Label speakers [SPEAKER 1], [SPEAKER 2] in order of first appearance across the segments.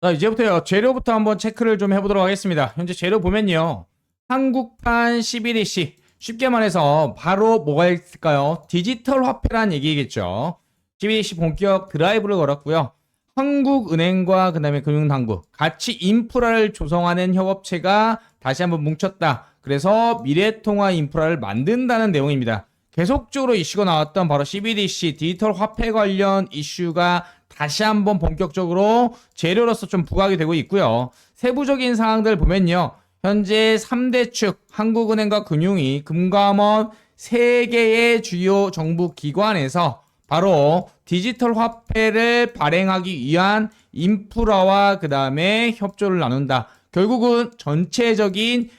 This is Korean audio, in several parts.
[SPEAKER 1] 자, 이제부터요. 재료부터 한번 체크를 좀 해보도록 하겠습니다. 현재 재료 보면요. 한국판 11이시. 쉽게 말해서 바로 뭐가 있을까요? 디지털 화폐란 얘기겠죠. 11이시 본격 드라이브를 걸었고요. 한국은행과 그 다음에 금융당국 같이 인프라를 조성하는 협업체가 다시 한번 뭉쳤다. 그래서 미래통화 인프라를 만든다는 내용입니다. 계속적으로 이슈가 나왔던 바로 CBDC 디지털 화폐 관련 이슈가 다시 한번 본격적으로 재료로서 좀 부각이 되고 있고요. 세부적인 사항들 보면요. 현재 3대 축 한국은행과 금융위 금감원 3개의 주요 정부 기관에서 바로 디지털 화폐를 발행하기 위한 인프라와 그 다음에 협조를 나눈다. 결국은 전체적인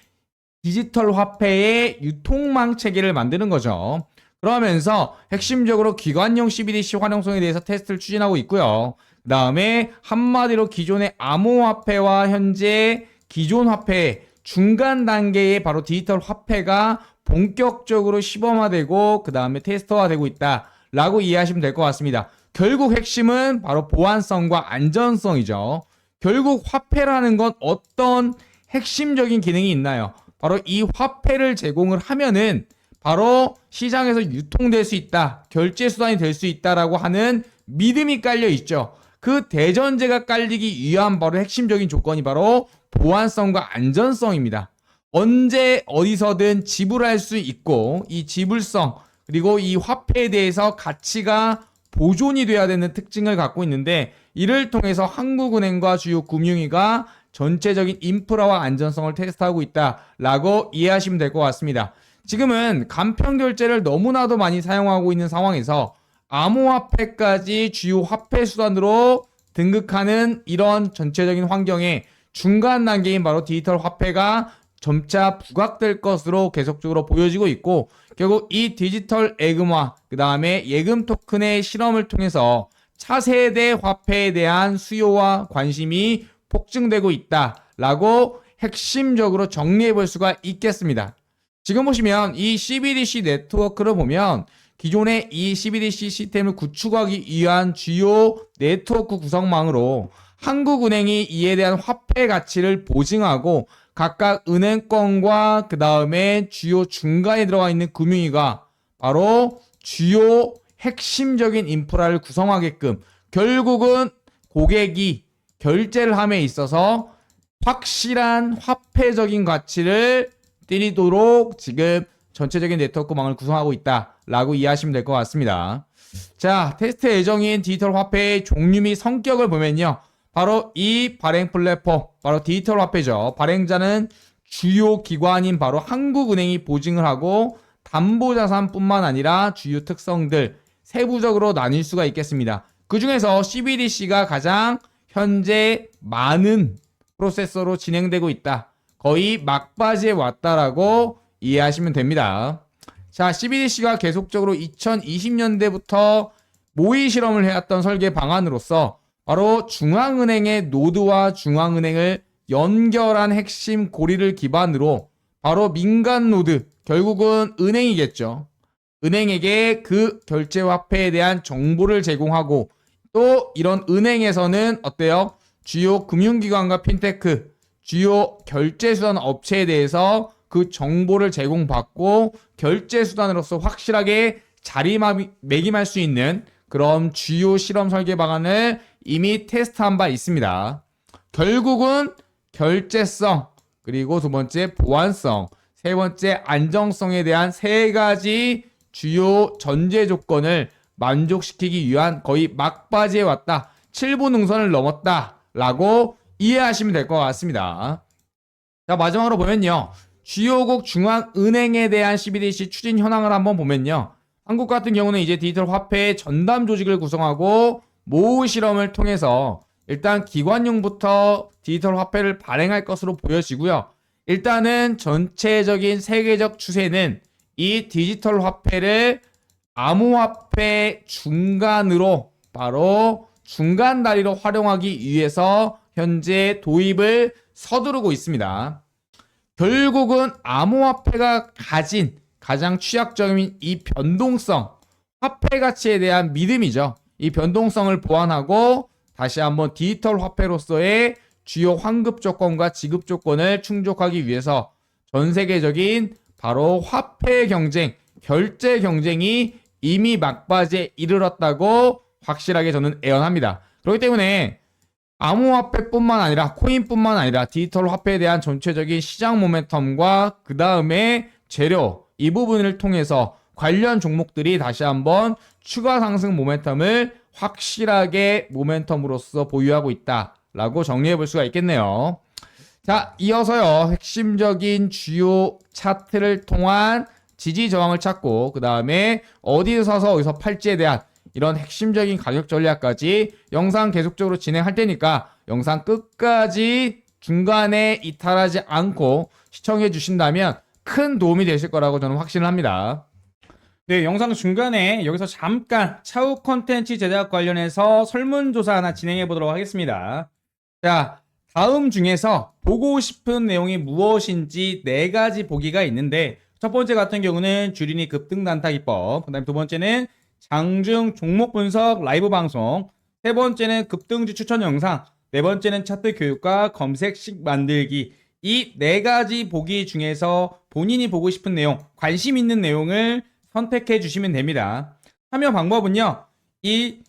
[SPEAKER 1] 디지털 화폐의 유통망 체계를 만드는 거죠. 그러면서 핵심적으로 기관용 CBDC 활용성에 대해서 테스트를 추진하고 있고요. 그 다음에 한마디로 기존의 암호화폐와 현재 기존 화폐 중간 단계의 바로 디지털 화폐가 본격적으로 시범화되고 그 다음에 테스터화되고 있다라고 이해하시면 될 것 같습니다. 결국 핵심은 바로 보안성과 안전성이죠. 결국 화폐라는 건 어떤 핵심적인 기능이 있나요? 바로 이 화폐를 제공을 하면은 바로 시장에서 유통될 수 있다, 결제 수단이 될 수 있다라고 하는 믿음이 깔려 있죠. 그 대전제가 깔리기 위한 바로 핵심적인 조건이 바로 보안성과 안전성입니다. 언제 어디서든 지불할 수 있고 이 지불성 그리고 이 화폐에 대해서 가치가 보존이 돼야 되는 특징을 갖고 있는데 이를 통해서 한국은행과 주요 금융위가 전체적인 인프라와 안전성을 테스트하고 있다라고 이해하시면 될 것 같습니다. 지금은 간편 결제를 너무나도 많이 사용하고 있는 상황에서 암호화폐까지 주요 화폐 수단으로 등극하는 이런 전체적인 환경에 중간 단계인 바로 디지털 화폐가 점차 부각될 것으로 계속적으로 보여지고 있고 결국 이 디지털 예금화 그 다음에 예금 토큰의 실험을 통해서 차세대 화폐에 대한 수요와 관심이 폭증되고 있다라고 핵심적으로 정리해 볼 수가 있겠습니다. 지금 보시면 이 CBDC 네트워크를 보면 기존의 이 CBDC 시스템을 구축하기 위한 주요 네트워크 구성망으로 한국은행이 이에 대한 화폐 가치를 보증하고 각각 은행권과 그 다음에 주요 중간에 들어가 있는 금융위가 바로 주요 핵심적인 인프라를 구성하게끔 결국은 고객이 결제를 함에 있어서 확실한 화폐적인 가치를 띠리도록 지금 전체적인 네트워크망을 구성하고 있다라고 이해하시면 될 것 같습니다. 자, 테스트 예정인 디지털 화폐의 종류 및 성격을 보면요. 바로 이 발행 플랫폼, 바로 디지털 화폐죠. 발행자는 주요 기관인 바로 한국은행이 보증을 하고 담보자산뿐만 아니라 주요 특성들 세부적으로 나뉠 수가 있겠습니다. 그 중에서 CBDC가 가장 현재 많은 프로세서로 진행되고 있다. 거의 막바지에 왔다라고 이해하시면 됩니다. 자, CBDC가 계속적으로 2020년대부터 모의 실험을 해왔던 설계 방안으로서 바로 중앙은행의 노드와 중앙은행을 연결한 핵심 고리를 기반으로 바로 민간 노드, 결국은 은행이겠죠. 은행에게 그 결제 화폐에 대한 정보를 제공하고 또 이런 은행에서는 어때요? 주요 금융기관과 핀테크, 주요 결제수단 업체에 대해서 그 정보를 제공받고 결제수단으로서 확실하게 자리매김할 수 있는 그런 주요 실험 설계 방안을 이미 테스트한 바 있습니다. 결국은 결제성, 그리고 두 번째 보안성, 세 번째 안정성에 대한 세 가지 주요 전제 조건을 만족시키기 위한 거의 막바지에 왔다. 7부 능선을 넘었다. 라고 이해하시면 될 것 같습니다. 자, 마지막으로 보면요. 주요국 중앙은행에 대한 CBDC 추진 현황을 한번 보면요. 한국 같은 경우는 이제 디지털 화폐 전담 조직을 구성하고 모의 실험을 통해서 일단 기관용부터 디지털 화폐를 발행할 것으로 보여지고요. 일단은 전체적인 세계적 추세는 이 디지털 화폐를 암호화폐 중간으로 바로 중간 다리로 활용하기 위해서 현재 도입을 서두르고 있습니다. 결국은 암호화폐가 가진 가장 취약점인 이 변동성, 화폐 가치에 대한 믿음이죠. 이 변동성을 보완하고 다시 한번 디지털 화폐로서의 주요 환급 조건과 지급 조건을 충족하기 위해서 전 세계적인 바로 화폐 경쟁, 결제 경쟁이 이미 막바지에 이르렀다고 확실하게 저는 애언합니다. 그렇기 때문에 암호화폐뿐만 아니라 코인뿐만 아니라 디지털 화폐에 대한 전체적인 시장 모멘텀과 그 다음에 재료 이 부분을 통해서 관련 종목들이 다시 한번 추가 상승 모멘텀을 확실하게 모멘텀으로서 보유하고 있다라고 정리해 볼 수가 있겠네요. 자, 이어서요. 핵심적인 주요 차트를 통한 지지 저항을 찾고 그 다음에 어디서 사서 어디서 팔지에 대한 이런 핵심적인 가격 전략까지 영상 계속적으로 진행할 테니까 영상 끝까지 중간에 이탈하지 않고 시청해 주신다면 큰 도움이 되실 거라고 저는 확신을 합니다.
[SPEAKER 2] 네, 영상 중간에 여기서 잠깐 차후 콘텐츠 제작 관련해서 설문조사 하나 진행해 보도록 하겠습니다. 자, 다음 중에서 보고 싶은 내용이 무엇인지 네 가지 보기가 있는데 첫 번째 같은 경우는 주린이 급등 단타 기법, 그다음에 두 번째는 장중 종목 분석 라이브 방송, 세 번째는 급등주 추천 영상, 네 번째는 차트 교육과 검색식 만들기. 이 네 가지 보기 중에서 본인이 보고 싶은 내용, 관심 있는 내용을 선택해 주시면 됩니다. 참여 방법은요. 이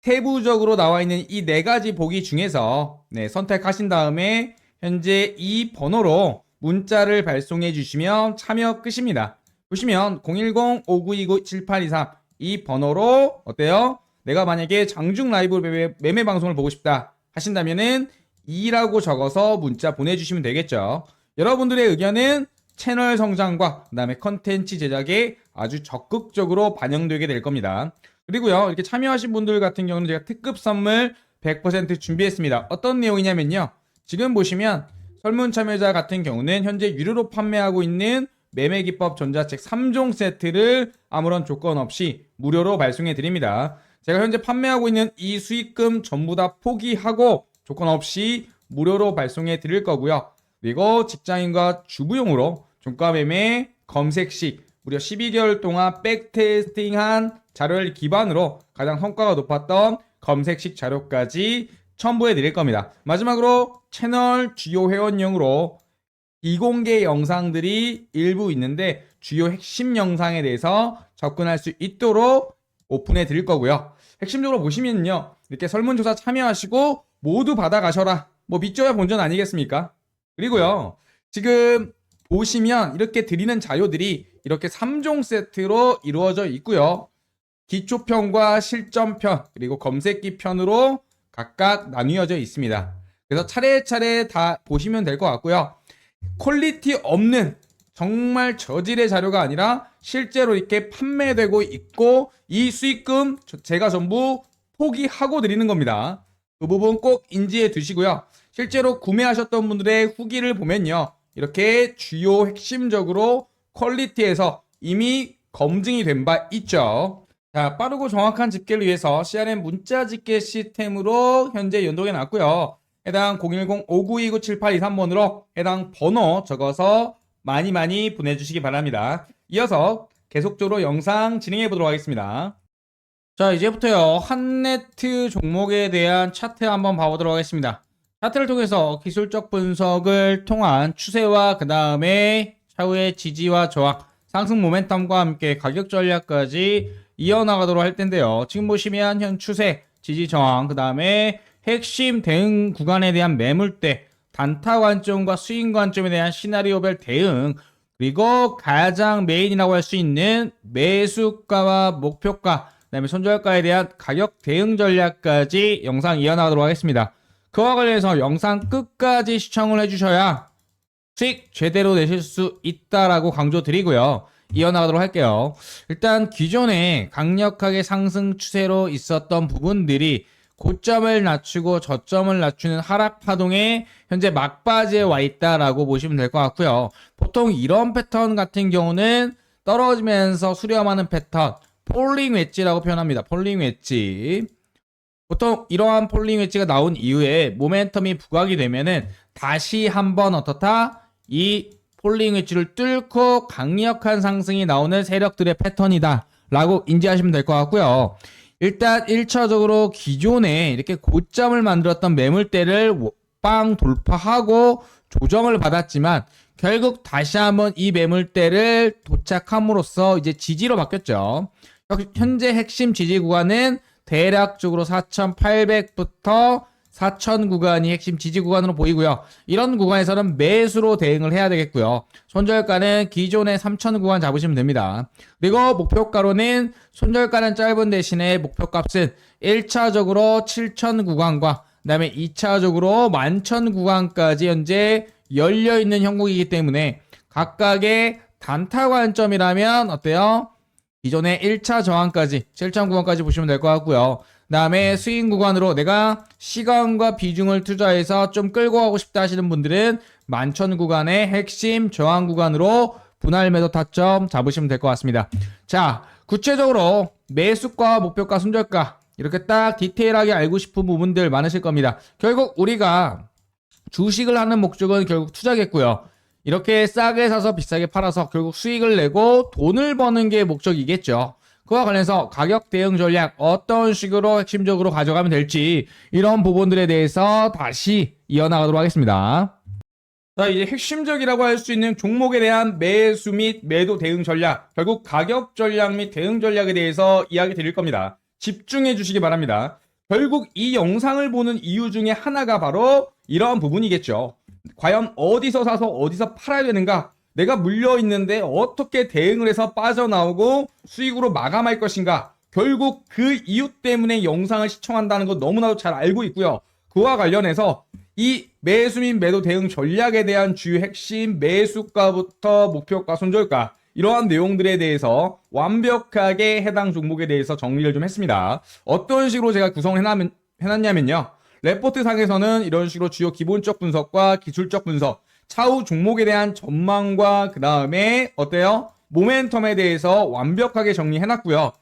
[SPEAKER 2] 세부적으로 나와 있는 이 네 가지 보기 중에서 네, 선택하신 다음에 현재 이 번호로 문자를 발송해 주시면 참여 끝입니다. 보시면 010-5929-7823 이 번호로 어때요? 내가 만약에 장중 라이브 매매, 매매 방송을 보고 싶다 하신다면은 2라고 적어서 문자 보내주시면 되겠죠. 여러분들의 의견은 채널 성장과 그다음에 컨텐츠 제작에 아주 적극적으로 반영되게 될 겁니다. 그리고요 이렇게 참여하신 분들 같은 경우는 제가 특급 선물 100% 준비했습니다. 어떤 내용이냐면요. 지금 보시면 설문 참여자 같은 경우는 현재 유료로 판매하고 있는 매매 기법 전자책 3종 세트를 아무런 조건 없이 무료로 발송해 드립니다. 제가 현재 판매하고 있는 이 수익금 전부 다 포기하고 조건 없이 무료로 발송해 드릴 거고요. 그리고 직장인과 주부용으로 종가 매매 검색식 무려 12개월 동안 백테스팅한 자료를 기반으로 가장 성과가 높았던 검색식 자료까지 첨부해 드릴 겁니다. 마지막으로 채널 주요 회원용으로 비공개 영상들이 일부 있는데 주요 핵심 영상에 대해서 접근할 수 있도록 오픈해 드릴 거고요. 핵심적으로 보시면요. 이렇게 설문조사 참여하시고 모두 받아가셔라. 뭐 밑줘야 본전 아니겠습니까? 그리고요. 지금 보시면 이렇게 드리는 자료들이 이렇게 3종 세트로 이루어져 있고요. 기초편과 실전편 그리고 검색기 편으로 각각 나뉘어져 있습니다. 그래서 차례차례 다 보시면 될 것 같고요. 퀄리티 없는 정말 저질의 자료가 아니라 실제로 이렇게 판매되고 있고 이 수익금 저- 제가 전부 포기하고 드리는 겁니다. 그 부분 꼭 인지해 두시고요. 실제로 구매하셨던 분들의 후기를 보면요. 이렇게 주요 핵심적으로 퀄리티에서 이미 검증이 된 바 있죠. 자, 빠르고 정확한 집계를 위해서 CRM 문자 집계 시스템으로 현재 연동해 놨고요. 해당 010-5929-7823번으로 해당 번호 적어서 많이 많이 보내주시기 바랍니다. 이어서 계속적으로 영상 진행해 보도록 하겠습니다.
[SPEAKER 1] 자, 이제부터요. 한네트 종목에 대한 차트 한번 봐보도록 하겠습니다. 차트를 통해서 기술적 분석을 통한 추세와 그 다음에 차후의 지지와 저항, 상승 모멘텀과 함께 가격 전략까지 이어나가도록 할 텐데요. 지금 보시면 현 추세, 지지 저항, 그 다음에 핵심 대응 구간에 대한 매물대, 단타 관점과 스윙 관점에 대한 시나리오별 대응, 그리고 가장 메인이라고 할 수 있는 매수가와 목표가, 그다음에 손절가에 대한 가격 대응 전략까지 영상 이어나가도록 하겠습니다. 그와 관련해서 영상 끝까지 시청을 해주셔야 수익 제대로 내실 수 있다라고 강조드리고요. 이어나가도록 할게요. 일단 기존에 강력하게 상승 추세로 있었던 부분들이 고점을 낮추고 저점을 낮추는 하락 파동에 현재 막바지에 와 있다라고 보시면 될 것 같고요. 보통 이런 패턴 같은 경우는 떨어지면서 수렴하는 패턴, 폴링 웨지라고 표현합니다. 폴링 웨지. 보통 이러한 폴링 웨지가 나온 이후에 모멘텀이 부각이 되면은 다시 한번 어떻다? 이 폴링 웨지를 뚫고 강력한 상승이 나오는 세력들의 패턴이다. 라고 인지하시면 될 것 같고요. 일단 1차적으로 기존에 이렇게 고점을 만들었던 매물대를 빵 돌파하고 조정을 받았지만 결국 다시 한번 이 매물대를 도착함으로써 이제 지지로 바뀌었죠. 현재 핵심 지지 구간은 대략적으로 4,800부터 4,000 구간이 핵심 지지 구간으로 보이고요. 이런 구간에서는 매수로 대응을 해야 되겠고요. 손절가는 기존의 3,000 구간 잡으시면 됩니다. 그리고 목표가로는 손절가는 짧은 대신에 목표값은 1차적으로 7,000 구간과 그다음에 2차적으로 11,000 구간까지 현재 열려 있는 형국이기 때문에 각각의 단타 관점이라면 어때요? 기존의 1차 저항까지 7천 구간까지 보시면 될 것 같고요. 그다음에 스윙 구간으로 내가 시간과 비중을 투자해서 좀 끌고 가고 싶다 하시는 분들은 만천 구간의 핵심 저항 구간으로 분할 매도 타점 잡으시면 될 것 같습니다. 자, 구체적으로 매수가, 목표가, 손절가 이렇게 딱 디테일하게 알고 싶은 부분들 많으실 겁니다. 결국 우리가 주식을 하는 목적은 결국 투자겠고요. 이렇게 싸게 사서 비싸게 팔아서 결국 수익을 내고 돈을 버는 게 목적이겠죠. 그와 관련해서 가격 대응 전략 어떤 식으로 핵심적으로 가져가면 될지 이런 부분들에 대해서 다시 이어나가도록 하겠습니다.
[SPEAKER 2] 자, 이제 핵심적이라고 할 수 있는 종목에 대한 매수 및 매도 대응 전략, 결국 가격 전략 및 대응 전략에 대해서 이야기 드릴 겁니다. 집중해 주시기 바랍니다. 결국 이 영상을 보는 이유 중에 하나가 바로 이러한 부분이겠죠. 과연 어디서 사서 어디서 팔아야 되는가? 내가 물려 있는데 어떻게 대응을 해서 빠져나오고 수익으로 마감할 것인가? 결국 그 이유 때문에 영상을 시청한다는 거 너무나도 잘 알고 있고요. 그와 관련해서 이 매수 및 매도 대응 전략에 대한 주요 핵심 매수가부터 목표가, 손절가 이러한 내용들에 대해서 완벽하게 해당 종목에 대해서 정리를 좀 했습니다. 어떤 식으로 제가 구성을 해놨, 해놨냐면요. 레포트 상에서는 이런 식으로 주요 기본적 분석과 기술적 분석, 차후 종목에 대한 전망과 그 다음에 어때요? 모멘텀에 대해서 완벽하게 정리해놨고요.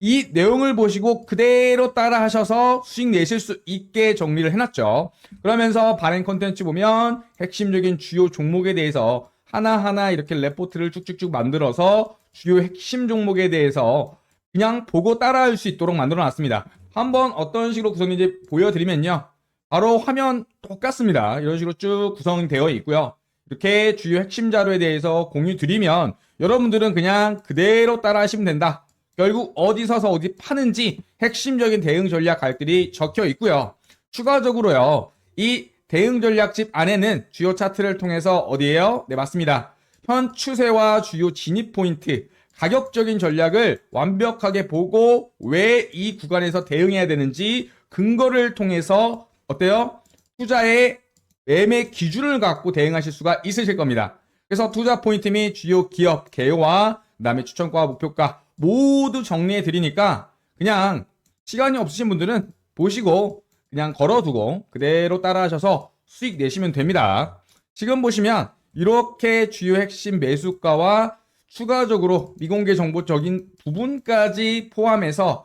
[SPEAKER 2] 이 내용을 보시고 그대로 따라 하셔서 수익 내실 수 있게 정리를 해놨죠. 그러면서 발행 컨텐츠 보면 핵심적인 주요 종목에 대해서 하나하나 이렇게 레포트를 쭉쭉쭉 만들어서 주요 핵심 종목에 대해서 그냥 보고 따라할 수 있도록 만들어 놨습니다. 한번 어떤 식으로 구성인지 보여드리면요. 바로 화면 똑같습니다. 이런 식으로 쭉 구성이 되어 있고요. 이렇게 주요 핵심 자료에 대해서 공유 드리면 여러분들은 그냥 그대로 따라 하시면 된다. 결국 어디 서서 어디 파는지 핵심적인 대응 전략 갈들이 적혀 있고요. 추가적으로요. 이 대응 전략집 안에는 주요 차트를 통해서 어디에요? 네, 맞습니다. 현 추세와 주요 진입 포인트, 가격적인 전략을 완벽하게 보고 왜 이 구간에서 대응해야 되는지 근거를 통해서 어때요? 투자의 매매 기준을 갖고 대응하실 수가 있으실 겁니다. 그래서 투자 포인트 및 주요 기업 개요와 그다음에 추천과 목표가 모두 정리해 드리니까 그냥 시간이 없으신 분들은 보시고 그냥 걸어두고 그대로 따라하셔서 수익 내시면 됩니다. 지금 보시면 이렇게 주요 핵심 매수가와 추가적으로 미공개 정보적인 부분까지 포함해서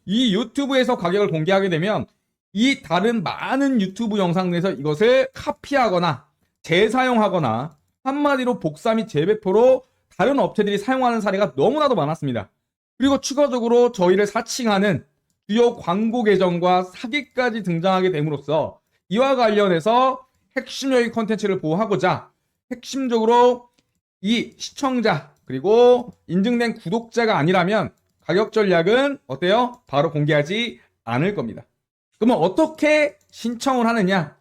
[SPEAKER 2] 이 유튜브에서 가격을 공개하게 되면 이 다른 많은 유튜브 영상 내에서 이것을 카피하거나 재사용하거나 한마디로 복사 및 재배포로 다른 업체들이 사용하는 사례가 너무나도 많았습니다. 그리고 추가적으로 저희를 사칭하는 주요 광고 계정과 사기까지 등장하게 됨으로써 이와 관련해서 핵심적인 컨텐츠를 보호하고자 핵심적으로 이 시청자 그리고 인증된 구독자가 아니라면 가격 전략은 어때요? 바로 공개하지 않을 겁니다. 그러면 어떻게 신청을 하느냐?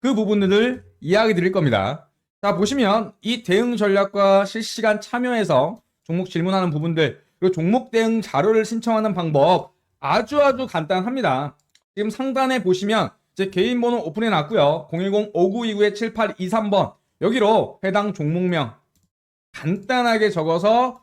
[SPEAKER 2] 그 부분들을 이야기 드릴 겁니다. 자, 보시면 이 대응 전략과 실시간 참여해서 종목 질문하는 부분들, 그리고 종목 대응 자료를 신청하는 방법 아주 아주 간단합니다. 지금 상단에 보시면 제 개인 번호 오픈해 놨고요. 010-5929-7823번 여기로 해당 종목명 간단하게 적어서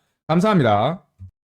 [SPEAKER 2] 감사합니다.